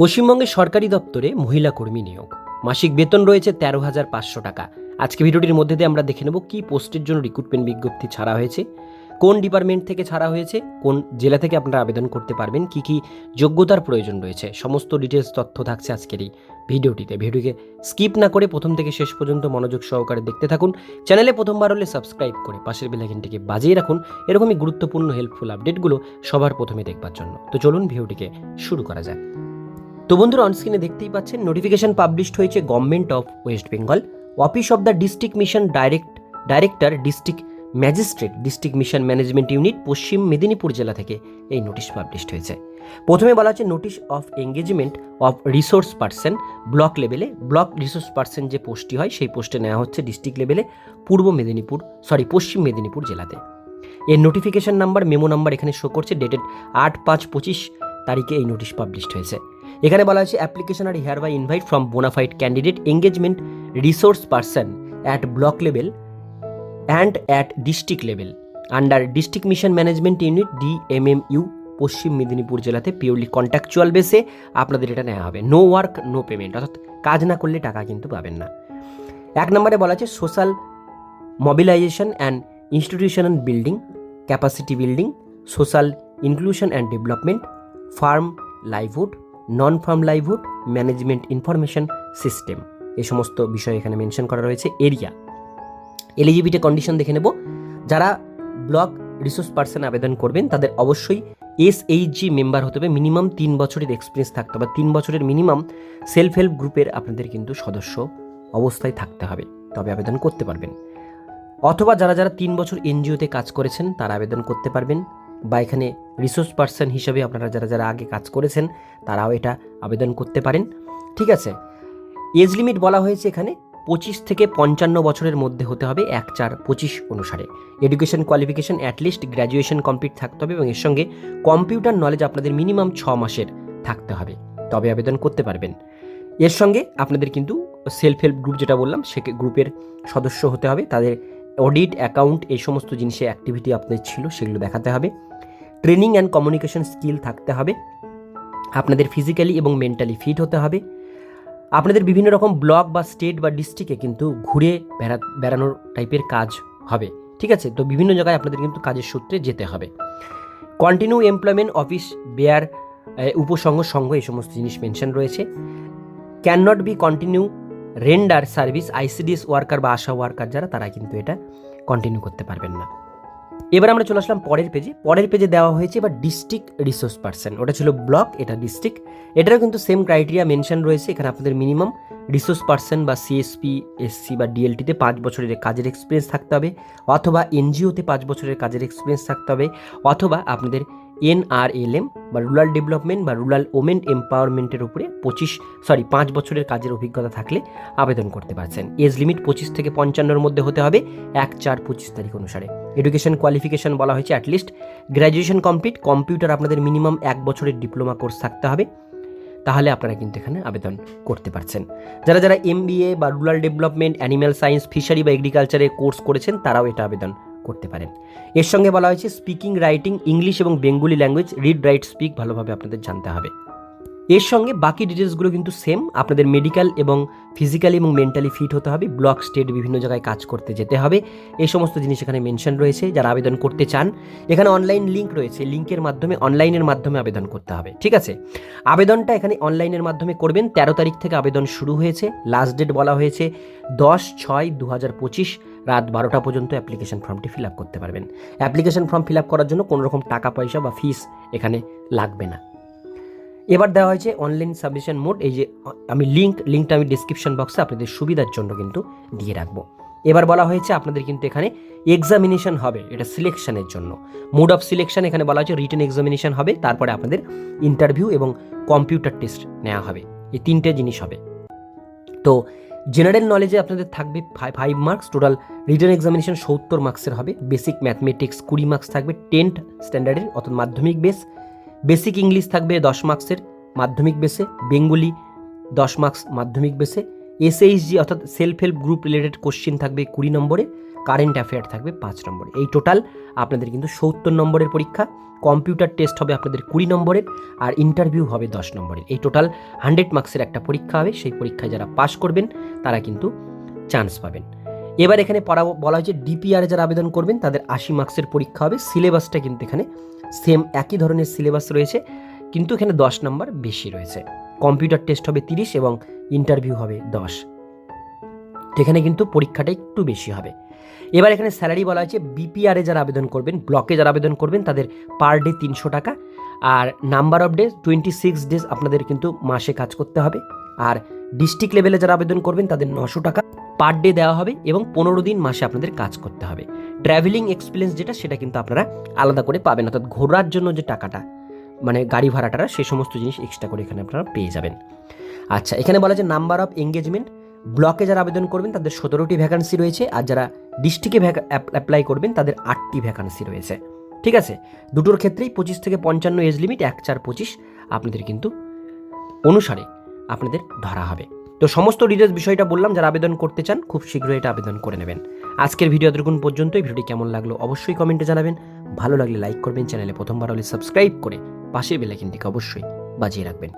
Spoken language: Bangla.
পশ্চিমবঙ্গের সরকারি দপ্তরে মহিলা কর্মী নিয়োগ। মাসিক বেতন রয়েছে তেরো হাজার পাঁচশো টাকা। আজকে ভিডিওটির মধ্যে দিয়ে আমরা দেখে নেব কী পোস্টের জন্য রিক্রুটমেন্ট বিজ্ঞপ্তি ছাড়া হয়েছে, কোন ডিপার্টমেন্ট থেকে ছাড়া হয়েছে, কোন জেলা থেকে আপনারা আবেদন করতে পারবেন, কি কি যোগ্যতার প্রয়োজন রয়েছে, সমস্ত ডিটেলস তথ্য থাকছে আজকের এই ভিডিওটিতে। ভিডিওকে স্কিপ না করে প্রথম থেকে শেষ পর্যন্ত মনোযোগ সহকারে দেখতে থাকুন। চ্যানেলে প্রথমবার হলে সাবস্ক্রাইব করে পাশের বেলাইকনটিকে বাজিয়ে রাখুন। এরকমই গুরুত্বপূর্ণ হেল্পফুল আপডেটগুলো সবার প্রথমে দেখবার জন্য। তো চলুন ভিডিওটিকে শুরু করা যাক। তো বন্ধুরা অনস্ক্রিনে দেখতেই পাচ্ছেন নোটিফিকেশন পাবলিশড হয়েছে government of West Bengal office of the district mission direct director district magistrate district mission management unit Paschim Medinipur জেলা থেকে এই নোটিশ পাবলিশড হয়েছে। প্রথমে বলা হচ্ছে notice of engagement of resource person block লেভেলে ব্লক রিসোর্স পার্সন যে পোস্টটি হয়, সেই পোস্টে নেওয়া হচ্ছে ডিস্ট্রিক্ট লেভেলে পূর্ব মেদিনীপুর সরি পশ্চিম মেদিনীপুর জেলাতে। এর নোটিফিকেশন নাম্বার মেমো নাম্বার এখানে শো করছে ডেটেড আট পাঁচ পঁচিশ তারিখে এই নোটিশ পাবলিশড হয়েছে। এখানে বলা হয়েছে application are hereby invite from bonafide candidate engagement resource person at block level and at district level under district mission management unit D DMMU Paschim Medinipur জেলাতে পিওরলি কন্ট্রাকচুয়াল বেসে আপনাদের এটা নেওয়া হবে। নো ওয়ার্ক নো পেমেন্ট অর্থাৎ কাজ না করলে টাকা কিন্তু পাবেন না। এক নম্বরে বলা আছে social mobilisation and institutional building capacity building social inclusion and development farm livelihood non farm livelihood management information system এই সমস্ত বিষয় এখানে মেনশন করা রয়েছে এরিয়া এলিজিবিলিটি কন্ডিশন দেখে নেব। যারা ব্লক রিসোর্স পার্সন আবেদন করবেন, তাদের অবশ্যই এস এসএইচজি মেম্বার হতে হবে। মিনিমাম তিন বছরের এক্সপিরিয়েন্স থাকতে হবে। তিন বছরের মিনিমাম সেলফ হেল্প গ্রুপের আপনাদের কিন্তু সদস্য অবস্থায় থাকতে হবে। তবে আবেদন করতে পারবেন। অথবা যারা যারা তিন বছর এনজিওতে কাজ করেছেন, তারা আবেদন করতে পারবেন। বা এখানে রিসোর্স পার্সন হিসেবে আপনারা যারা যারা আগে কাজ করেছেন, তারাও এটা আবেদন করতে পারেন। ঠিক আছে? এজ লিমিট বলা হয়েছে এখানে পঁচিশ থেকে পঞ্চান্ন বছরের মধ্যে হতে হবে এক চার পঁচিশ অনুসারে। Education qualification at least graduation complete থাকতে হবে এবং এর সঙ্গে কম্পিউটার নলেজ আপনাদের মিনিমাম ছ মাসের থাকতে হবে। তবে আবেদন করতে পারবেন। এর সঙ্গে আপনাদের কিন্তু সেলফ হেল্প গ্রুপ যেটা বললাম, সে গ্রুপের সদস্য হতে হবে। তাদের অডিট অ্যাকাউন্ট এই সমস্ত জিনিসে অ্যাক্টিভিটি আপনাদের ছিল, সেগুলো দেখাতে হবে। ট্রেনিং অ্যান্ড কমিউনিকেশন স্কিল থাকতে হবে। আপনাদের ফিজিক্যালি এবং মেন্টালি ফিট হতে হবে। আপনাদের বিভিন্ন রকম ব্লক বা স্টেট বা ডিস্ট্রিক্টে কিন্তু ঘুরে বেড়া, বেড়ানোর টাইপের কাজ হবে। ঠিক আছে? তো বিভিন্ন জায়গায় আপনাদের কিন্তু কাজের সূত্রে যেতে হবে। কন্টিনিউ এমপ্লয়মেন্ট অফিস বেয়ার উপসংঘ সংঘ এই সমস্ত জিনিস মেনশন রয়েছে। Can not be continue render service ICDS worker বা আশা ওয়ার্কার যারা, তারা কিন্তু এটা কন্টিনিউ করতে পারবেন না। এবার আমরা চলে আসলাম পরের পেজে পরের পেজে দেওয়া হয়েছে এবার ডিস্ট্রিক্ট রিসোর্স পার্সন ওটা ছিল ব্লক এটা ডিস্ট্রিক্ট এটারও কিন্তু সেম ক্রাইটেরিয়া মেনশন রয়েছে। এখানে আপনাদের মিনিমাম রিসোর্স পার্সন বা সিএসপি এসসি বা ডিএলটিতে পাঁচ বছরের কাজের এক্সপিরিয়েন্স থাকতে হবে। অথবা এনজিওতে পাঁচ বছরের কাজের এক্সপিরিয়েন্স থাকতে হবে। অথবা আপনাদের এনআরএলএম বা রুরাল ডেভেলপমেন্ট বা রুরাল ওমেন এম্পাওয়ারমেন্টের উপরে পঁচিশ, সরি, পাঁচ বছরের কাজের অভিজ্ঞতা থাকলে আবেদন করতে পারছেন। এজ লিমিট পঁচিশ থেকে পঞ্চান্নর মধ্যে হতে হবে, এক চার পঁচিশ তারিখ অনুসারে। এডুকেশন কোয়ালিফিকেশন বলা হয়েছে at least graduation complete, computer আপনাদের মিনিমাম এক বছরের ডিপ্লোমা কোর্স থাকতে হবে। তাহলে আপনারা কিন্তু এখানে আবেদন করতে পারছেন। যারা যারা এমবিএ বা rural development, animal science, fishery বা এগ্রিকালচারে কোর্স করেছেন, তারাও এটা আবেদন করতে পারেন। এর সঙ্গে বলা হয়েছে স্পিকিং রাইটিং ইংলিশ এবং Bengali language read write speak ভালোভাবে আপনাদের জানতে হবে। এর সঙ্গে বাকি ডিটেলসগুলো কিন্তু সেম আপনাদের মেডিকেল এবং ফিজিক্যালি এবং মেন্টালি ফিট হতে হবে ব্লক স্টেট বিভিন্ন জায়গায় কাজ করতে যেতে হবে। এই সমস্ত জিনিস এখানে মেনশন রয়েছে, যারা আবেদন করতে চান। এখানে অনলাইন লিঙ্ক রয়েছে লিঙ্কের মাধ্যমে অনলাইনের মাধ্যমে আবেদন করতে হবে, ঠিক আছে? আবেদনটা এখানে অনলাইনের মাধ্যমে করবেন। তেরো তারিখ থেকে আবেদন শুরু হয়েছে লাস্ট ডেট বলা হয়েছে, দশ ছয় দু হাজার পঁচিশ। রাত বারোটা পর্যন্ত অ্যাপ্লিকেশন ফর্মটি ফিল আপ করতে পারবেন। অ্যাপ্লিকেশন ফর্ম ফিল আপ করার জন্য কোনো রকম টাকা পয়সা বা ফিস এখানে লাগবে না। এবার দেওয়া হয়েছে অনলাইন সাবমিশন মোড এই যে, আমি লিঙ্ক লিঙ্কটা আমি ডিসক্রিপশন বক্সে আপনাদের সুবিধার জন্য কিন্তু দিয়ে রাখব। এবার বলা হয়েছে আপনাদের কিন্তু এখানে এক্সামিনেশন হবে, এটা সিলেকশনের জন্য। মোড অফ সিলেকশন এখানে বলা হয়েছে রিটেন এক্সামিনেশন হবে, তারপরে আপনাদের ইন্টারভিউ এবং কম্পিউটার টেস্ট নেওয়া হবে। এই তিনটে জিনিস হবে। তো জেনারেল নলেজে আপনাদের থাকবে five marks total written examination সত্তর মার্কসের হবে বেসিক ম্যাথমেটিক্স কুড়ি মার্কস থাকবে টেন্থ স্ট্যান্ডার্ডের অর্থাৎ মাধ্যমিক বেস বেসিক ইংলিশ থাকবে দশ মার্কসের মাধ্যমিক বেসে বেঙ্গলি দশ মার্কস মাধ্যমিক বেসে এসএইচজি অর্থাৎ self help group related question থাকবে কুড়ি নম্বরে কারেন্ট অ্যাফেয়ার থাকবে পাঁচ নম্বরে। এই টোটাল আপনাদের কিন্তু সত্তর নম্বরের পরীক্ষা। কম্পিউটার টেস্ট হবে আপনাদের কুড়ি নম্বরের আর ইন্টারভিউ হবে দশ নম্বরের। এই টোটাল হান্ড্রেড মার্কসের একটা পরীক্ষা হবে, সেই পরীক্ষায় যারা পাশ করবেন, তারা কিন্তু চান্স পাবেন। এবার এখানে পড়া বলা হয়েছে ডিপিআর যারা আবেদন করবেন, তাদের আশি মার্কসের পরীক্ষা হবে। সিলেবাসটা কিন্তু এখানে সেম একই ধরনের সিলেবাস রয়েছে, কিন্তু এখানে দশ নম্বর বেশি রয়েছে। কম্পিউটার টেস্ট হবে তিরিশ এবং ইন্টারভিউ হবে দশ। এখানে কিন্তু পরীক্ষাটা একটু বেশি হবে। এবার এখানে স্যালারি বলা হয়েছে বিপিআরে যারা আবেদন করবেন ব্লকে যারা আবেদন করবেন, তাদের পার ডে তিনশো টাকা। আর number of days twenty six days আপনাদের কিন্তু মাসে কাজ করতে হবে। আর ডিস্ট্রিক্ট লেভেলে যারা আবেদন করবেন, তাদের নশো টাকা পার ডে দেওয়া হবে এবং পনেরো দিন মাসে আপনাদের কাজ করতে হবে। ট্রাভেলিং এক্সপিরিয়েন্স যেটা, সেটা কিন্তু আপনারা আলাদা করে পাবেন। অর্থাৎ ঘোরার জন্য যে টাকাটা মানে গাড়ি ভাড়াটা, সে সমস্ত জিনিস এক্সট্রা করে এখানে আপনারা পেয়ে যাবেন। আচ্ছা এখানে বলা যে নাম্বার অফ এঙ্গেজমেন্ট ব্লকে যারা আবেদন করবেন, তাদের সতেরোটি ভ্যাকান্সি রয়েছে আর যারা ডিস্ট্রিক্টে অ্যাপ্লাই করবেন, তাদের আটটি ভ্যাকান্সি রয়েছে। ঠিক আছে? দুটোর ক্ষেত্রেই পঁচিশ থেকে পঞ্চান্ন এজ লিমিট এক চার পঁচিশ আপনাদের কিন্তু অনুসারে আপনাদের ধরা হবে। তো সমস্ত ডিটেলস বিষয়টা বললাম, যারা আবেদন করতে চান, খুব শীঘ্রই এটা আবেদন করে নেবেন। আজকের ভিডিও এতটুকুন পর্যন্তই। ভিডিওটি কেমন লাগল অবশ্যই কমেন্টে জানাবেন। ভালো লাগলে লাইক করবেন চ্যানেলে প্রথমবার হলে সাবস্ক্রাইব করে পাশের বেলাইকিনটিকে অবশ্যই বাজিয়ে রাখবেন।